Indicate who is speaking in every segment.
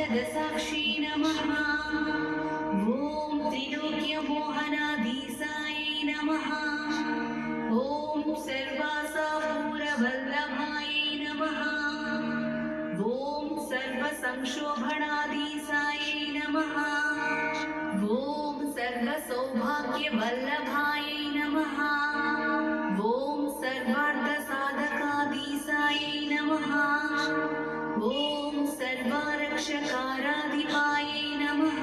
Speaker 1: पञ्चदशाक्षी नमः। ॐ त्रिलोक्यमोहनाधीशायै नमः। ॐ सर्वासापूरवल्लभायै नमः। ॐ सर्वार्थसाधकाधीशायै नमः। ॐ सर्वारक्षकाराधिपायै नमः।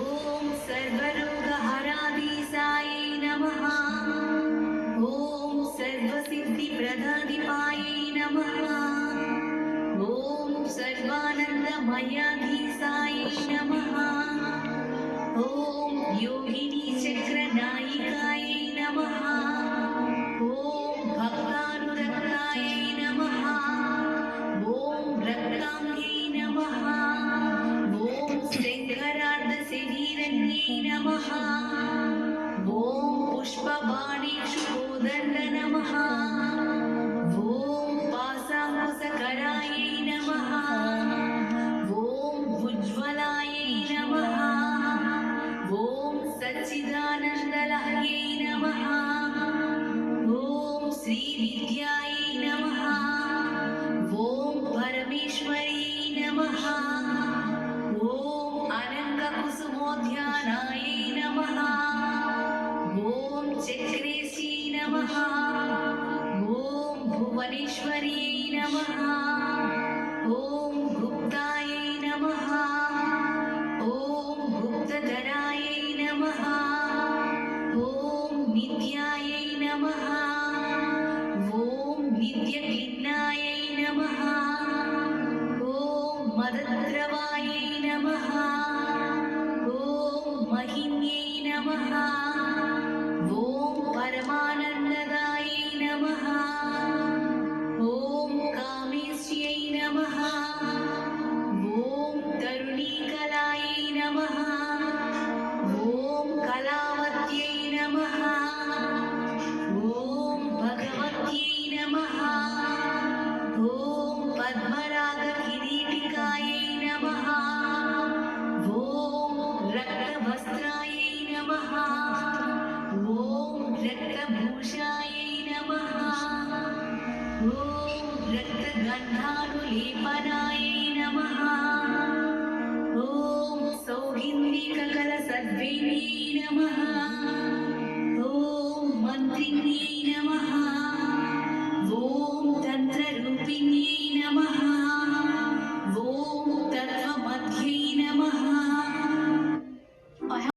Speaker 1: ॐ सर्वरोगहराधीशायै नमः। ॐ सर्वसिद्धिप्रदाधिपायै नमः। ॐ सर्वानन्दमयाधीशायै नमः पुष्पबाणेक्षुदण्ड नमः ॐ पासामुसकरायै नमः उज्ज्वलायै नमः ॐ श्रीविद्यायै नमः ॐ परमेश्वर्यै नमः ॐ अनङ्गकुसुमोद्यानायै नमः गुप्तायै नमः। ॐ गुप्तधरायै नमः। ॐ नित्यायै नमः। ॐ नित्यक्लिन्नायै नमः రక్తభూషాయ నమ. ఓం రక్తగంధానులేపనాయ నమ. ఓం సౌహిందికల సద్వినే